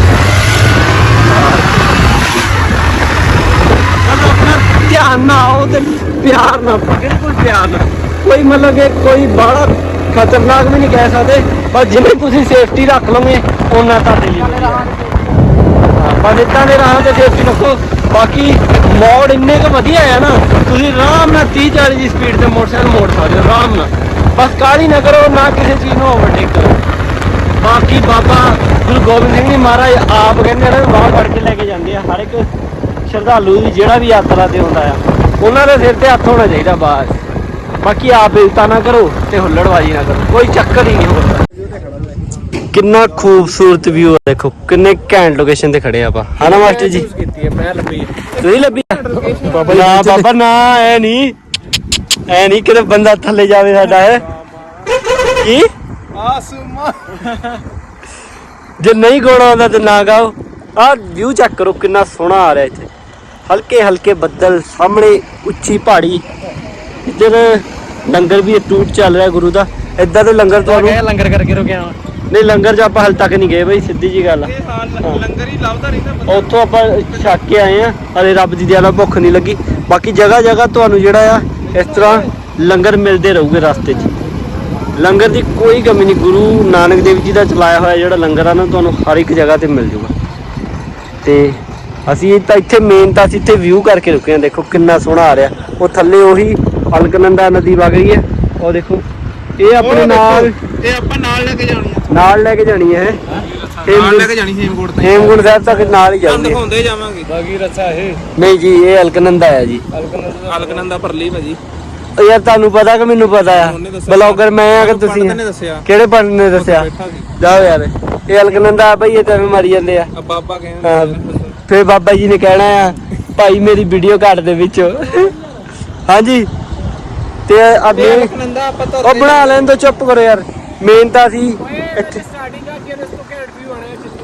Speaker 1: ਧਿਆਨ ਨਾਲ ਆਓ ਤੇ ਪਿਆਰ ਨਾਲ। ਬਿਲਕੁਲ ਪਿਆਰ ਨਾਲ। ਕੋਈ ਮਤਲਬ ਕਿ ਕੋਈ ਬਾਹਲਾ ਖਤਰਨਾਕ ਵੀ ਨਹੀਂ ਕਹਿ ਸਕਦੇ, ਪਰ ਜਿਵੇਂ ਤੁਸੀਂ ਸੇਫਟੀ ਰੱਖ ਲਓਗੇ ਉਹਨਾਂ ਤੁਹਾਡੇ ਲਈ ਵਧੀਆ। ਬਸ ਇਦਾਂ ਦੇ ਰਾਹ ਤੇ ਸੇਫਟੀ ਰੱਖੋ। ਬਾਕੀ ਮੋੜ ਇੰਨੇ ਕੁ ਵਧੀਆ ਆ ਨਾ, ਤੁਸੀਂ ਆਰਾਮ ਨਾਲ 30 40 ਦੀ ਸਪੀਡ ਤੇ ਮੋਟਰਸਾਈਕਲ ਮੋੜ ਸਕਦੇ ਹੋ, ਆਰਾਮ ਨਾਲ। ਬਸ ਕਾਹਲੀ ਨਾ ਕਰੋ, ਨਾ ਕਿਸੇ ਚੀਜ਼ ਨੂੰ ਓਵਰਟੇਕ ਕਰੋ। ਬਾਕੀ ਬਾਬਾ ਗੁਰੂ ਗੋਬਿੰਦ ਸਿੰਘ ਜੀ ਮਹਾਰਾਜ ਆਪ ਕਹਿੰਦੇ ਨੇ, ਬਾਹਰ ਫੜ ਕੇ ਲੈ ਕੇ ਜਾਂਦੇ ਆ, ਹਰ ਇੱਕ ਸ਼ਰਧਾਲੂ ਦੀ ਜਿਹੜਾ ਵੀ ਯਾਤਰਾ ਤੇ ਹੁੰਦਾ ਆ, ਉਹਨਾਂ ਦੇ ਸਿਰ ਤੇ ਹੱਥ ਹੋਣਾ ਚਾਹੀਦਾ ਬਾਸ। ਬਾਕੀ ਆਪ ਬੇਇੱਜ਼ਤਾ ਨਾ ਕਰੋ ਤੇ ਹੁੱਲੜਬਾਜ਼ੀ ਨਾ ਕਰੋ। ਕੋਈ ਚੱਕਰ ਹੀ ਨਹੀਂ ਹੋਰ। ਕਿੰਨਾ ਖੂਬਸੂਰਤ ਵਿਊ ਹੈ ਦੇਖੋ ਕਿੰਨੇ ਘੈਂਟ ਲੋਕੇਸ਼ਨ ਤੇ ਖੜੇ ਆਪਾਂ। ਹਨਾ ਮਾਸਟਰ ਜੀ?
Speaker 2: ਕੀਤੀ ਹੈ ਮੈਂ ਲੱਭੀ।
Speaker 1: ਤੁਸੀਂ ਲੱਭੀ? ਬਾਬਾ ਨਾ ਬਾਬਾ ਨਾ ਐ ਨਹੀਂ। ਐ ਨਹੀਂ ਕਿਤੇ ਬੰਦਾ ਥੱਲੇ ਜਾਵੇ ਸਾਡਾ ਹੈ। ਕੀ?
Speaker 3: ਆਸਮਾ
Speaker 1: ਜੇ ਨਹੀਂ ਗਾਉਣਾ ਆਉਂਦਾ ਤੇ ਨਾ ਗਾਓ। ਆ ਵਿਊ ਚੈੱਕ ਕਰੋ ਕਿੰਨਾ ਸੋਹਣਾ ਆ ਰਿਹਾ ਇੱਥੇ। ਹਲਕੇ ਹਲਕੇ ਬੱਦਲ ਸਾਹਮਣੇ ਉੱਚੀ ਪਹਾੜੀ। ਇੱਧਰ ਲੰਗਰ ਵੀ ਟੂਟ ਚੱਲ ਰਿਹਾ ਗੁਰੂ ਦਾ। ਇੱਦਾਂ ਦੇ ਲੰਗਰ ਤੁਹਾਨੂੰ
Speaker 2: ਗਏ ਲੰਗਰ ਕਰਕੇ ਰੁਕਿਆ
Speaker 1: ਨਹੀਂ ਲੰਗਰ 'ਚ ਆਪਾਂ ਹਾਲ ਤੱਕ ਨਹੀਂ ਗਏ ਬਈ ਸਿੱਧੀ ਜੀ ਗੱਲ ਆ।
Speaker 3: ਇਹ ਹਾਲ ਲੰਗਰ ਹੀ ਲਾਉਂਦਾ ਰਹਿੰਦਾ ਬੰਦਾ।
Speaker 1: ਉੱਥੋਂ ਆਪਾਂ ਛੱਕ ਕੇ ਆਏ ਆ ਹਲੇ ਰੱਬ ਦੀ ਦਇਆ ਨਾਲ ਭੁੱਖ ਨਹੀਂ ਲੱਗੀ। ਬਾਕੀ ਜਗ੍ਹਾ ਜਗ੍ਹਾ ਤੁਹਾਨੂੰ ਜਿਹੜਾ ਆ ਇਸ ਤਰ੍ਹਾਂ ਲੰਗਰ ਮਿਲਦੇ ਰਹੂਗੇ ਰਸਤੇ 'ਚ। ਲੰਗਰ ਦੀ ਕੋਈ ਕਮੀ ਨਹੀਂ। ਗੁਰੂ ਨਾਨਕ ਦੇਵ ਜੀ ਦਾ ਚਲਾਇਆ ਹੋਇਆ ਜਿਹੜਾ ਲੰਗਰ ਆ ਨਾ ਤੁਹਾਨੂੰ ਹਰ ਇੱਕ ਜਗ੍ਹਾ ਤੇ ਮਿਲ ਜੂਗਾ। ਤੇ ਅਸੀਂ ਤਾਂ ਇੱਥੇ ਮੇਨ ਤਾਂ ਅਸੀਂ ਇੱਥੇ ਵਿਊ ਕਰਕੇ ਰੁਕੇ ਆ। ਦੇਖੋ ਕਿੰਨਾ ਸੋਹਣਾ ਆ ਰਿਹਾ। ਉਹ ਥੱਲੇ ਉਹੀ ਅਲਕਨੰਦਾ ਨਦੀ ਵਗ ਰਹੀ ਹੈ। ਉਹ ਦੇਖੋ ਇਹ ਆਪਣੇ ਨਾਲ
Speaker 3: ਇਹ ਆਪਾਂ ਨਾਲ ਲੈ ਕੇ ਜਾਣੀ ਆ
Speaker 1: ਨਾਲ ਲੈ ਕੇ ਜਾਣੀ ਹੈ ਇਹ
Speaker 3: ਨਾਲ ਲੈ ਕੇ ਜਾਣੀ ਹੇਮਕੋਟ ਤੇ।
Speaker 1: ਹੇਮਕੁੰਟ ਸਾਹਿਬ ਤੱਕ ਨਾਲ ਹੀ ਜਾਊਂਗੇ
Speaker 3: ਦਿਖਾਉਂਦੇ ਜਾਵਾਂਗੇ।
Speaker 2: ਬਾਗੀ ਰੱਸਾ ਇਹ।
Speaker 1: ਨਹੀਂ ਜੀ ਇਹ ਅਲਕਨੰਦਾ ਹੈ ਜੀ।
Speaker 3: ਅਲਕਨੰਦਾ। ਭਰਲੀ ਭਾਜੀ।
Speaker 1: ਉਹ ਯਾਰ ਤੁਹਾਨੂੰ ਪਤਾ ਕਿ ਮੈਨੂੰ ਪਤਾ ਆ। ਬਲੌਗਰ ਮੈਂ ਆ ਕਿ ਤੁਸੀਂ ਕਿਹੜੇ ਪੰਡਤ ਨੇ ਦੱਸਿਆ? ਜਾਓ ਯਾਰ ਇਹ ਅਲਕਨੰਦਾ ਆ ਬਈ ਇਹ ਤਾਂ ਮਾਰੀ ਜਾਂਦੇ ਆ।
Speaker 3: ਬਾਬਾ ਕਹਿੰਦੇ
Speaker 1: ਹਾਂ, ਫਿਰ ਬਾਬਾ ਜੀ ਨੇ ਕਹਿਣਾ ਆ ਭਾਈ ਮੇਰੀ ਵੀਡੀਓ ਕੱਟ ਦੇ ਵਿੱਚ। ਹਾਂਜੀ। ਤੇ
Speaker 3: ਅਲਕਨੰਦਾ ਆਪਾਂ ਤਾਂ
Speaker 1: ਉਹ ਬਣਾ ਲੈਣ ਤੋਂ ਚੁੱਪ ਕਰੋ ਯਾਰ। ਮੇਨ ਤਾਂ ਸੀ ਇੱਥੇ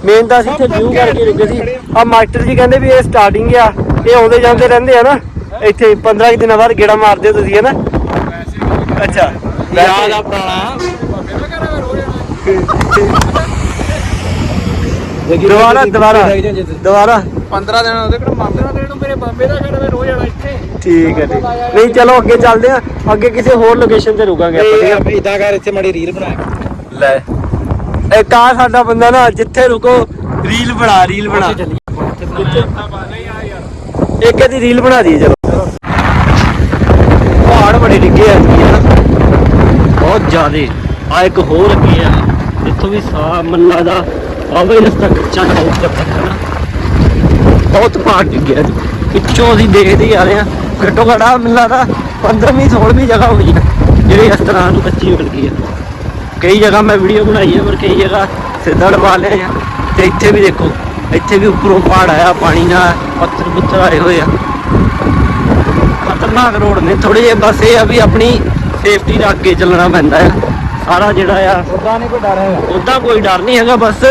Speaker 1: ਮੇਨ ਤਾਂ ਅਸੀਂ ਇੱਥੇ ਵਿਊ ਕਰਕੇ ਰੁਕੇ ਸੀ। ਆ। ਮਾਸਟਰ ਜੀ ਕਹਿੰਦੇ ਵੀ ਇਹ ਸਟਾਰਟਿੰਗ ਆ। ਇਹ ਆਉਂਦੇ ਜਾਂਦੇ ਰਹਿੰਦੇ ਆ ਨਾ। ਇੱਥੇ 15 ਕੁ ਦਿਨਾਂ ਬਾਅਦ ਗੇੜਾ ਮਾਰਦੇ ਹੋ ਤੁਸੀਂ ਹੈ ਨਾ? ਅੱਛਾ।
Speaker 3: ਯਾਦ ਆ ਪੁਰਾਣਾ। <laughs>
Speaker 1: ਦੁਬਾਰਾ ਦੁਬਾਰਾ। ਦੁਬਾਰਾ।
Speaker 3: 15 ਦਿਨ ਉਹਦੇ ਕੋਲ ਮਾਮੇ
Speaker 1: ਠੀਕ ਹੈ ਠੀਕ ਨਹੀਂ ਚਲੋ ਅੱਗੇ ਚੱਲਦੇ ਆ ਅੱਗੇ ਕਿਸੇ ਹੋਰ ਲੋਕੇਸ਼ਨ ਤੇ ਰੁਕਾਂਗੇ ਆਪਾਂ ਠੀਕ
Speaker 3: ਇਦਾਂ ਕਰ ਇੱਥੇ ਮੜੀ ਰੀਲ ਬਣਾ
Speaker 1: ਆ? ਲੈ। ਇੱਕ ਆ ਸਾਡਾ ਬੰਦਾ ਨਾ ਜਿੱਥੇ ਰੁਕੋ ਰੀਲ ਬਣਾ ਰੀਲ ਬਣਾ। ਇੱਕ ਦੀ ਰੀਲ ਬਣਾ ਦੀ ਚਲੋ। ਪਹਾੜ ਬੜੇ ਡਿੱਗੇ ਆ ਜੀ ਬਹੁਤ ਜ਼ਿਆਦੇ। ਆ ਇੱਕ ਹੋਰ ਅੱਗੇ ਆ। ਇੱਥੋਂ ਵੀ ਸਾ ਮੰਨਾ ਦਾ ਆਵੇ ਰਸਤਾ ਕੱਚਾ ਹੈ ਉੱਤੇ ਹਨਾ ਬਹੁਤ ਪਹਾੜ ਗਿਆ ਜੀ। ਪਿੱਛੋਂ ਅਸੀਂ ਦੇਖਦੇ ਆ ਰਹੇ ਆ ਘੱਟੋ ਘੜਾ ਮਿਲਦਾ ਦਾ 15ਵੀਂ 16ਵੀਂ ਜਗ੍ਹਾ ਹੋਈ ਆ, ਜਿਹੜੀ ਇਸ ਤਰ੍ਹਾਂ ਨੂੰ ਕੱਚੀ ਮਿਲ ਗਈ ਆ। ਕਈ ਜਗ੍ਹਾ ਮੈਂ ਵੀਡੀਓ ਬਣਾਈ ਆ, ਪਰ ਕਈ ਜਗ੍ਹਾ ਸਿੱਧਾ ਲਵਾ ਲਿਆ ਆ। ਤੇ ਇੱਥੇ ਵੀ ਦੇਖੋ, ਇੱਥੇ ਵੀ ਉੱਪਰੋਂ ਪਹਾੜ ਆਇਆ, ਪਾਣੀ ਨਾਲ ਪੱਥਰ ਪੁੱਥਰ ਆਏ ਹੋਏ ਆ। ਖਤਰਨਾਕ ਰੋਡ ਨੇ ਥੋੜੇ ਜਿਹੇ ਬਸ ਇਹ ਆ ਵੀ ਆਪਣੀ ਸੇਫਟੀ ਰੱਖ ਅੱਗੇ ਚੱਲਣਾ ਪੈਂਦਾ ਆ। ਸਾਰਾ ਜਿਹੜਾ ਆ
Speaker 3: ਉਦਾਂ ਨਹੀਂ ਕੋਈ ਡਰ ਹੈਗਾ।
Speaker 1: ਉਦਾਂ ਕੋਈ ਡਰ ਨਹੀਂ ਹੈਗਾ ਬਸ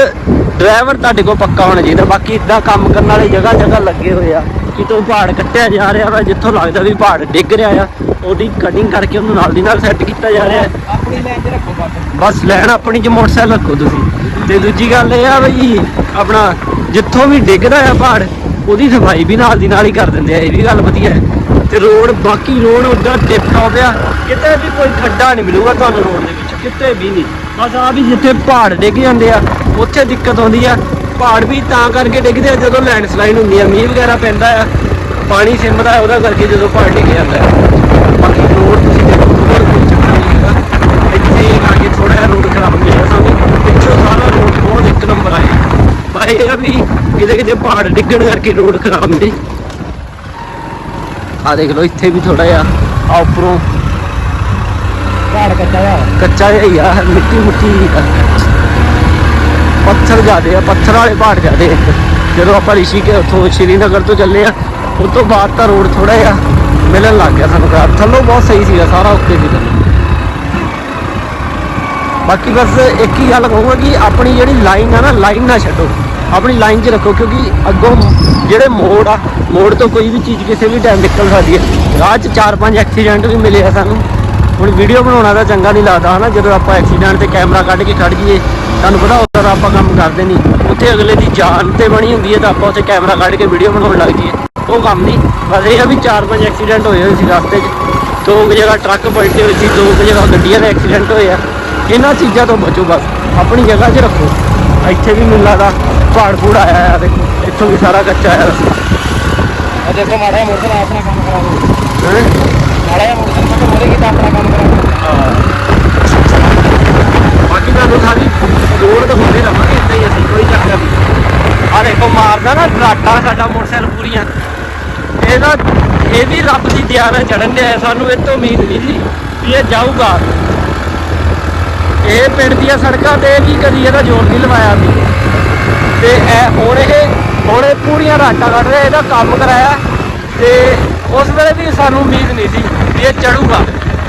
Speaker 1: ਡਰਾਈਵਰ ਤੁਹਾਡੇ ਕੋਲ ਪੱਕਾ ਹੋਣਾ ਚਾਹੀਦਾ। ਬਾਕੀ ਇਦਾਂ ਕੰਮ ਕਰਨ ਵਾਲੇ ਜਗ੍ਹਾ ਜਗ੍ਹਾ ਲੱਗੇ ਹੋਏ ਆ। ਕਿਤੋਂ ਪਹਾੜ ਕੱਟਿਆ ਜਾ ਰਿਹਾ ਵਾ ਜਿੱਥੋਂ ਲੱਗਦਾ ਵੀ ਪਹਾੜ ਡਿੱਗ ਰਿਹਾ ਆ। ਉਹਦੀ ਕਟਿੰਗ ਕਰਕੇ ਉਹਨੂੰ ਨਾਲ ਦੀ ਨਾਲ ਸੈੱਟ ਕੀਤਾ ਜਾ ਰਿਹਾ।
Speaker 3: ਆਪਣੀ ਲਾਈਨ 'ਚ ਰੱਖੋ ਬਸ।
Speaker 1: ਲੈਣ ਆਪਣੀ ਚ ਮੋਟਰਸਾਈਕਲ ਰੱਖੋ ਤੁਸੀਂ। ਤੇ ਦੂਜੀ ਗੱਲ ਇਹ ਆ ਬਈ ਆਪਣਾ ਜਿੱਥੋਂ ਵੀ ਡਿੱਗਦਾ ਆ ਪਹਾੜ ਉਹਦੀ ਸਫ਼ਾਈ ਵੀ ਨਾਲ ਦੀ ਨਾਲ ਹੀ ਕਰ ਦਿੰਦੇ ਆ ਇਹ ਵੀ ਗੱਲ ਵਧੀਆ ਹੈ। ਤੇ ਰੋਡ ਬਾਕੀ ਰੋਡ ਉਦਾਂ ਟਿਪ ਟੌਪ ਆ। ਕਿਤੇ ਵੀ ਕੋਈ ਖੱਡਾ ਨਹੀਂ ਮਿਲੂਗਾ ਤੁਹਾਨੂੰ ਰੋਡ ਕਿਤੇ ਵੀ ਨਹੀਂ। ਬਸ ਆ ਵੀ ਜਿੱਥੇ ਪਹਾੜ ਡਿੱਗ ਜਾਂਦੇ ਆ, ਉੱਥੇ ਦਿੱਕਤ ਆਉਂਦੀ ਆ। ਪਹਾੜ ਵੀ ਤਾਂ ਕਰਕੇ ਡਿੱਗਦੇ ਆ ਜਦੋਂ ਲੈਂਡਸਲਾਈਡ ਹੁੰਦੀ ਆ, ਮੀਂਹ ਵਗੈਰਾ ਪੈਂਦਾ ਆ, ਪਾਣੀ ਸਿੰਮਦਾ ਉਹਦਾ ਕਰਕੇ ਜਦੋਂ ਪਹਾੜ ਡਿੱਗ ਜਾਂਦਾ ਹੈ ਬਾਕੀ ਰੋਡ ਤੁਸੀਂ ਦੇਖੋ ਹੋਰ ਕੋਈ ਚੱਕਰ ਨਹੀਂ ਹੈਗਾ। ਇੱਥੇ ਆ ਕੇ ਥੋੜਾ ਜਿਹਾ ਰੋਡ ਖਰਾਬ ਮਿਲਿਆ ਸਾਨੂੰ। ਪਿੱਛੋਂ ਸਾਰਾ ਰੋਡ ਬਹੁਤ ਇੱਕ ਨੰਬਰ ਆਇਆ। ਪਰ ਇਹ ਆ ਵੀ ਕਿਤੇ ਕਿਤੇ ਪਹਾੜ ਡਿੱਗਣ ਕਰਕੇ ਰੋਡ ਖਰਾਬ ਮਿਲੇ ਆ ਦੇਖ ਲਓ, ਇੱਥੇ ਵੀ ਥੋੜਾ ਜਿਹਾ ਆ
Speaker 3: ਪਹਾੜ ਕੱਚਾ ਆ
Speaker 1: ਕੱਚਾ ਜਿਹਾ ਹੀ ਆ, ਮਿੱਟੀ ਮੁੱਟੀ ਆ। ਪੱਥਰ ਜ਼ਿਆਦੇ ਆ, ਪੱਥਰ ਵਾਲੇ ਪਹਾੜ ਜ਼ਿਆਦੇ ਜਦੋਂ ਆਪਾਂ ਰਿਸ਼ੀਕੇ ਉੱਥੋਂ ਸ਼੍ਰੀਨਗਰ ਤੋਂ ਚੱਲੇ ਆ, ਉਸ ਤੋਂ ਬਾਅਦ ਤਾਂ ਰੋਡ ਥੋੜਾ ਜਿਹਾ ਮਿਲਣ ਲੱਗ ਗਿਆ ਸਾਨੂੰ ਕਾਰ ਥੱਲੋਂ ਬਹੁਤ ਸਹੀ ਸੀਗਾ, ਸਾਰਾ ਉੱਤੇ ਸੀਗਾ। ਬਾਕੀ ਬਸ ਇੱਕ ਹੀ ਗੱਲ ਕਹੂੰਗਾ ਕਿ ਆਪਣੀ ਜਿਹੜੀ ਲਾਈਨ ਆ ਨਾ, ਲਾਈਨ ਨਾ ਛੱਡੋ। ਆਪਣੀ ਲਾਈਨ 'ਚ ਰੱਖੋ, ਕਿਉਂਕਿ ਅੱਗੋਂ ਜਿਹੜੇ ਮੋੜ ਆ, ਮੋੜ ਤੋਂ ਕੋਈ ਵੀ ਚੀਜ਼ ਕਿਸੇ ਵੀ ਟਾਈਮ ਨਿਕਲ ਸਕਦੀ ਹੈ। ਰਾਹ 'ਚ ਚਾਰ ਪੰਜ ਐਕਸੀਡੈਂਟ ਵੀ ਮਿਲੇ ਆ ਸਾਨੂੰ। ਹੁਣ ਵੀਡੀਓ ਬਣਾਉਣਾ ਤਾਂ ਚੰਗਾ ਨਹੀਂ ਲੱਗਦਾ ਹਨਾ? ਜਦੋਂ ਆਪਾਂ ਐਕਸੀਡੈਂਟ ਤੇ ਕੈਮਰਾ ਕੱਢ ਕੇ ਖੜ ਜਾਈਏ ਤੁਹਾਨੂੰ ਪਤਾ ਉੱਧਰ ਆਪਾਂ ਕੰਮ ਕਰਦੇ ਨਹੀਂ। ਉੱਥੇ ਅਗਲੇ ਦੀ ਜਾਨ ਤੇ ਬਣੀ ਹੁੰਦੀ ਹੈ ਤਾਂ ਆਪਾਂ ਉੱਥੇ ਕੈਮਰਾ ਕੱਢ ਕੇ ਵੀਡੀਓ ਬਣਾਉਣ ਲੱਗ ਜਾਈਏ। ਉਹ ਕੰਮ ਨਹੀਂ। ਬਸ ਇਹ ਆ ਵੀ ਚਾਰ ਪੰਜ ਐਕਸੀਡੈਂਟ ਹੋਏ ਹੋਏ ਸੀ ਰਸਤੇ 'ਚ। ਦੋ ਜਗ੍ਹਾ ਟਰੱਕ ਪਲਟੇ ਹੋਏ ਸੀ ਦੋ ਜਗ੍ਹਾ ਗੱਡੀਆਂ ਦੇ ਐਕਸੀਡੈਂਟ ਹੋਏ ਆ। ਇਹਨਾਂ ਚੀਜ਼ਾਂ ਤੋਂ ਬਚੋ ਬਸ। ਆਪਣੀ ਜਗ੍ਹਾ 'ਚ ਰੱਖੋ। ਇੱਥੇ ਵੀ ਮੈਨੂੰ ਲੱਗਦਾ ਪਹਾੜ ਪੂੜ ਆਇਆ ਆ ਦੇਖੋ। ਇੱਥੋਂ ਵੀ ਸਾਰਾ ਕੱਚਾ ਆਇਆ
Speaker 3: ਆ ਦੇਖੋ ਮਾੜਾ ਮੋਟਰਸਾਈਕਲ ਆਪਣਾ ਕੰਮ ਕਰਾ ਲਓ
Speaker 1: ਹੈਂ?
Speaker 3: ਮਾੜਾ ਜਿਹਾ ਮੋਟਰਸਾਈਕਲ ਮੈਂ ਮੋਰੇ ਕੀਤਾ ਆਪਣਾ ਕੰਮ ਕਰਾ ਲਓ
Speaker 1: ਬਾਕੀ ਤੁਹਾਨੂੰ ਸਾਰੀ ਰੋਡ ਦਿਖਾਉਂਦੇ ਰਵਾਂਗੇ ਇੱਦਾਂ ਹੀ ਅਸੀਂ, ਕੋਈ ਚੱਕਰ ਨਹੀਂ। ਆ ਦੇਖੋ, ਮਾਰਦਾ ਨਾ ਡਰਾਟਾ ਸਾਡਾ ਮੋਟਰਸਾਈਕਲ ਪੂਰੀਆਂ। ਇਹਦਾ, ਇਹ ਵੀ ਰੱਬ ਦੀ ਦਇਆ ਨਾਲ ਚੜਨ ਦੇ ਸਾਨੂੰ ਇਹ ਤੋਂ ਉਮੀਦ ਨਹੀਂ ਸੀ ਵੀ ਇਹ ਜਾਊਗਾ। ਇਹ ਪਿੰਡ ਦੀਆਂ ਸੜਕਾਂ ਤੇ ਵੀ ਕਦੀ ਇਹਦਾ ਜ਼ੋਰ ਨਹੀਂ ਲਵਾਇਆ ਸੀ ਤੇ ਇਹ, ਹੁਣ ਇਹ ਹੁਣ ਇਹ ਪੂਰੀਆਂ ਰਾਟਾਂ ਕੱਢ ਰਿਹਾ, ਇਹਦਾ ਕੰਮ ਕਰਾਇਆ। ਤੇ ਉਸ ਵੇਲੇ ਵੀ ਸਾਨੂੰ ਉਮੀਦ ਨਹੀਂ ਸੀ ਵੀ ਇਹ ਚੜੂਗਾ।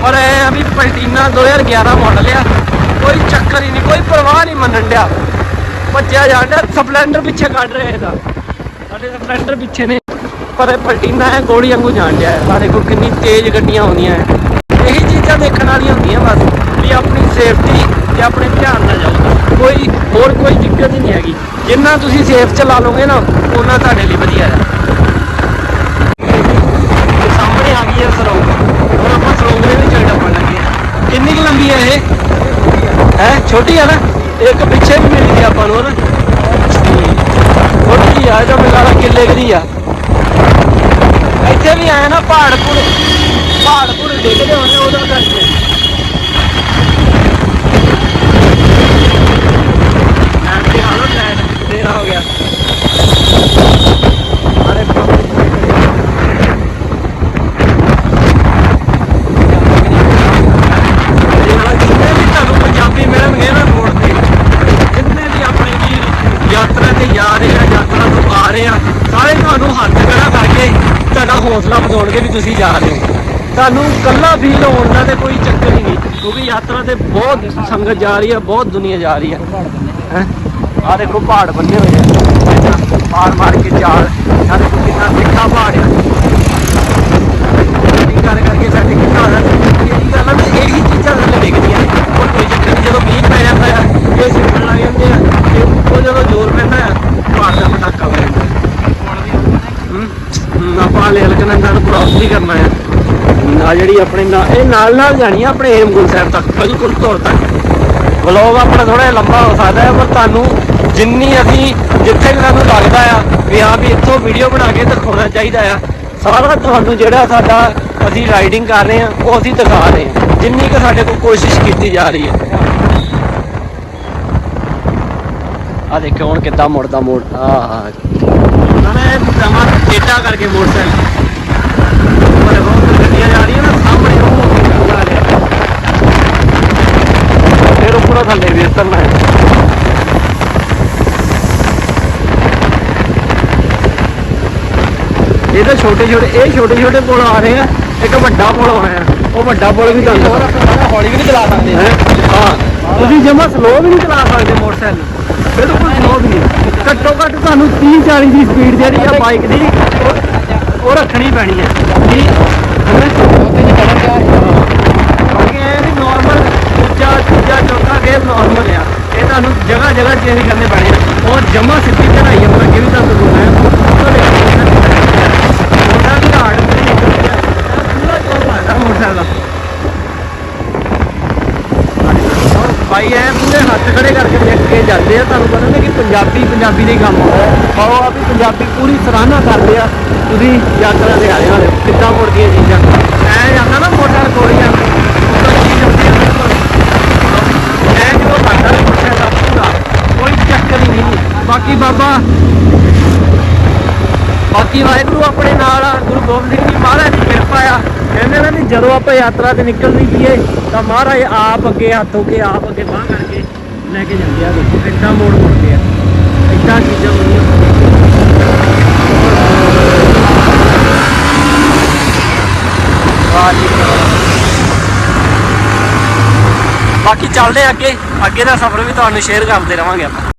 Speaker 1: ਪਰ ਇਹ ਆ ਵੀ ਪਲਟੀਨਾ 2011 ਮਾਡਲ ਆ। ਕੋਈ ਚੱਕਰ ਹੀ ਨਹੀਂ, ਕੋਈ ਪਰਵਾਹ ਨਹੀਂ ਮੰਨਣ ਡਿਆ। ਭੱਜਿਆ ਜਾਂਦਾ ਸਪਲੈਂਡਰ ਪਿੱਛੇ ਕੱਢ ਰਿਹਾ ਇਹਦਾ। ਸਾਡੇ ਸਪਲੈਂਡਰ ਪਿੱਛੇ ਨੇ। ਪਰ ਇਹ ਪਲਟੀਨਾ ਹੈ, ਗੋਲੀ ਵਾਂਗੂ ਜਾਣ ਡਿਆ ਸਾਡੇ ਕੋਲ ਕਿੰਨੀ ਤੇਜ਼ ਗੱਡੀਆਂ ਆਉਂਦੀਆਂ ਹੈ। ਇਹੀ ਚੀਜ਼ਾਂ ਦੇਖਣ ਵਾਲੀਆਂ ਹੁੰਦੀਆਂ ਬਸ, ਵੀ ਆਪਣੀ ਸੇਫਟੀ ਤੇ ਆਪਣੇ ਧਿਆਨ ਨਾਲ ਜਾਓ। ਕੋਈ ਹੋਰ ਕੋਈ ਦਿੱਕਤ ਹੀ ਨਹੀਂ ਹੈਗੀ। ਜਿੰਨਾ ਤੁਸੀਂ ਸੇਫ ਚਲਾ ਲੋਗੇ ਨਾ, ਉਹਨਾਂ ਤੁਹਾਡੇ ਲਈ ਵਧੀਆ ਹੈ। ਕਿੰਨੀ ਕੁ ਲੰਬੀ ਹੈ ਇਹ ਹੈ ਛੋਟੀ ਹੈ ਨਾ ਇੱਕ ਪਿੱਛੇ ਵੀ ਮਿਲੀ ਸੀ ਆਪਾਂ ਨੂੰ ਹਨਾ ਛੋਟੀ ਜੀ ਆ ਜਾਂ ਮੇਰਾ ਕਿੱਲੇ ਕਰੀ ਆ ਇੱਥੇ ਵੀ ਆਇਆ ਨਾ ਪਹਾੜ ਪੂੜ ਪਹਾੜ ਪੂੜ ਡਿੱਗਦੇ ਹੋਣੇ ਉਹਦਾ ਕਰਕੇ ਹੋ ਗਿਆ ਅਰੇ ਹੌਸਲਾ ਵਧਾਉਣਗੇ ਵੀ ਤੁਸੀਂ ਜਾ ਰਹੇ ਹੋ। ਤੁਹਾਨੂੰ ਕੱਲਾ ਫੀਲ ਹੋਣ ਦਾ ਤੇ ਕੋਈ ਚੱਕਰ ਹੀ ਨਹੀਂ, ਕਿਉਂਕਿ ਯਾਤਰਾ ਤੇ ਬਹੁਤ ਸੰਗਤ ਜਾ ਰਹੀ ਹੈ, ਬਹੁਤ ਦੁਨੀਆ ਜਾ ਰਹੀ ਹੈ। ਹੈ? ਆ ਦੇਖੋ ਪਹਾੜ ਬੰਨੇ ਹੋਏ ਆ। ਮਾਰ ਮਾਰ ਕੇ ਚਾਲ। ਆ ਦੇਖੋ ਕਿੰਨਾ ਤਿੱਖਾ ਪਹਾੜ ਆ। ਇਹ ਕਰ ਕਰਕੇ ਸਾਡੇ ਕਿੰਨਾ ਹੋਇਆ ਇਹ ਗੱਲ ਆ ਇਹ ਚੀਜ਼ਾਂ ਥੱਲੇ ਡਿੱਗਦੀਆਂ ਨੇ। ਹੋਰ ਕੋਈ ਚੱਕਰ ਨਹੀਂ, ਜਦੋਂ ਮੀਂਹ ਪੈ ਜਾਂਦਾ ਆ, ਇਹ ਸਿੱਖਣ ਲੱਗ ਜਾਂਦੇ ਆ। ਤੇ ਉੱਪਰੋਂ ਜਦੋਂ ਜ਼ੋਰ ਪੈਂਦਾ ਆ, ਪਹਾੜ ਦਾ ਪਟਾਕਾ ਹੋ ਜਾਂਦਾ ਹੂੰ ਹੂੰ, ਆਪਾਂ ਲੈ ਲਕਨਾਂ ਨਾਲ ਕ੍ਰਾਸ ਨਹੀਂ ਕਰਨਾ ਆ। ਆ ਜਿਹੜੀ ਆਪਣੇ ਨਾਲ ਇਹ ਨਾਲ ਨਾਲ ਜਾਣੀ ਆ ਆਪਣੇ ਹੇਮਕੁੰਟ ਸਾਹਿਬ ਤੱਕ। ਬਿਲਕੁਲ ਤੁਰ ਤੱਕ। ਵਲੌਗ ਆਪਣਾ ਥੋੜਾ ਲੰਬਾ ਹੋ ਸਕਦਾ ਹੈ ਪਰ ਤੁਹਾਨੂੰ ਜਿੰਨੀ ਅਸੀਂ ਜਿੱਥੇ ਵੀ ਸਾਨੂੰ ਲੱਗਦਾ ਆ ਵੀ ਹਾਂ ਵੀ ਇੱਥੋਂ ਵੀਡੀਓ ਬਣਾ ਕੇ ਦਿਖਾਉਣਾ ਚਾਹੀਦਾ ਆ ਸਾਰਾ ਤੁਹਾਨੂੰ ਜਿਹੜਾ ਸਾਡਾ ਅਸੀਂ ਰਾਈਡਿੰਗ ਕਰ ਰਹੇ ਆ ਉਹ ਅਸੀਂ ਦਿਖਾ ਰਹੇ ਆ। ਜਿੰਨੀ ਕਿ ਸਾਡੇ ਕੋਲ ਕੋਸ਼ਿਸ਼ ਕੀਤੀ ਜਾ ਰਹੀ ਹੈ ਆ ਦੇਖੋ ਹੁਣ ਕਿੱਦਾਂ ਮੁੜਦਾ ਮੋੜ ਆ ਨਾ ਇਹ ਸਮਾਂ ਟੇਢਾ ਕਰਕੇ ਮੋਟਰਸਾਈਕਲ ਪਰ ਬਹੁਤ ਗੱਡੀਆਂ ਜਾ ਰਹੀਆਂ ਨਾ ਸਾਹਮਣੇ ਉਹ ਜਾ ਰਿਹਾ ਫਿਰ ਉੱਪਰੋਂ ਥੱਲੇ ਵੀ ਉਤਰਨਾ ਹੈ ਤਾਂ ਛੋਟੇ ਛੋਟੇ ਇਹ ਛੋਟੇ ਛੋਟੇ ਪੁਲ ਆ ਰਹੇ ਆ ਇੱਕ ਵੱਡਾ ਪੁਲ ਆਉਣਾ ਆ ਉਹ ਵੱਡਾ ਪੁਲ ਵੀ ਤੁਹਾਨੂੰ।
Speaker 3: ਹੌਲੀ ਵੀ ਨਹੀਂ ਚਲਾ ਸਕਦੇ।
Speaker 1: ਹੈਂ? ਹਾਂ। ਤੁਸੀਂ ਜਮਾ ਸਲੋ ਵੀ ਨਹੀਂ ਚਲਾ ਸਕਦੇ ਮੋਟਰਸਾਈਕਲ। ਬਿਲਕੁਲ ਸਲੋ ਵੀ ਨਹੀਂ। ਘੱਟੋ ਘੱਟ ਤੁਹਾਨੂੰ 30 40 ਦੀ ਸਪੀਡ ਜਿਹੜੀ ਆ ਬਾਈਕ ਦੀ ਉਹ- ਰੱਖਣੀ ਪੈਣੀ ਹੈ ਕੀ ਹੈਂ?
Speaker 3: ਉੱਥੇ ਜੀ ਚੜਨ ਗਿਆ
Speaker 1: ਬਾਕੀ ਇਹ ਨਹੀਂ ਨਾਰਮਲ ਦੂਜਾ ਤੀਜਾ ਚੌਥਾ ਗੇਅਰ ਨਾਰਮਲ ਆ। ਇਹ ਤੁਹਾਨੂੰ ਜਗ੍ਹਾ ਜਗ੍ਹਾ ਚੇਂਜ ਕਰਨੇ ਪੈਣੇ ਆ। ਉਹ ਜਮਾ ਸਿੱਧੀ ਚੜਾਈ ਆ ਮੈਂ ਅੱਗੇ ਵੀ ਤੁਹਾਨੂੰ ਬੋਲਿਆ ਉਹਦਾ ਵੀ ਹਾਰਡ ਨਹੀਂ ਪੂਰਾ ਜੋਰ ਲੱਗਦਾ ਮੋਟਰਸਾਈਕਲ ਦਾ ਔਰ ਭਾਈ ਐ ਪੂਰੇ ਹੱਥ ਖੜੇ ਕਰਕੇ ਦੇਖ ਆ, ਤੁਹਾਨੂੰ ਪਤਾ ਨਾ ਕਿ ਪੰਜਾਬੀ ਪੰਜਾਬੀ ਦੇ ਕੰਮ ਆਉਂਦਾ ਆਓ ਆ ਵੀ ਪੰਜਾਬੀ ਪੂਰੀ ਸਰਾਹਨਾ ਕਰਦੇ ਆ। ਤੁਸੀਂ ਯਾਤਰਾ ਦੇ ਆਏ ਹੋ ਕਿੱਦਾਂ ਮੁੜਦੀਆਂ ਚੀਜ਼ਾਂ? ਐ ਜਾਂਦਾ ਨਾ ਮੋਟਰ ਕੋਲ ਜਾਂਦਾ ਉੱਤੋਂ ਚੀਜ਼ ਆਉਂਦੀ ਆ ਐ ਜਦੋਂ ਲੱਗਦਾ ਵੀ ਦਾ ਪੂਰਾ। ਕੋਈ ਚੱਕਰ ਹੀ ਨਹੀਂ। ਬਾਕੀ ਬਾਬਾ, ਬਾਕੀ ਵਾਹਿਗੁਰੂ ਆਪਣੇ ਨਾਲ ਆ। ਗੁਰੂ ਗੋਬਿੰਦ ਸਿੰਘ ਜੀ ਮਹਾਰਾਜ ਦੀ ਕਿਰਪਾ ਆ। ਕਹਿੰਦੇ ਨਾ ਵੀ ਜਦੋਂ ਆਪਾਂ ਯਾਤਰਾ ਤੇ ਨਿਕਲਦੀ ਜੀਏ ਤਾਂ ਮਹਾਰਾਜ ਆਪ ਅੱਗੇ ਹੱਥ ਹੋ ਕੇ ਆਪ ਅੱਗੇ ਬਾਹ ਕਰਕੇ ਲੈ ਕੇ ਜਾਂਦੇ ਆ ਦੇਖੋ ਕਿੱਦਾਂ ਮੋੜ ਮੁੜਦੇ ਆ। ਏਦਾਂ ਚੀਜ਼ਾਂ ਬਣੀਆਂ ਬਾਕੀ ਚੱਲਦੇ ਆ ਅੱਗੇ। ਅੱਗੇ ਦਾ ਸਫ਼ਰ ਵੀ ਤੁਹਾਨੂੰ ਸ਼ੇਅਰ ਕਰਦੇ ਰਵਾਂਗੇ ਆਪਾਂ।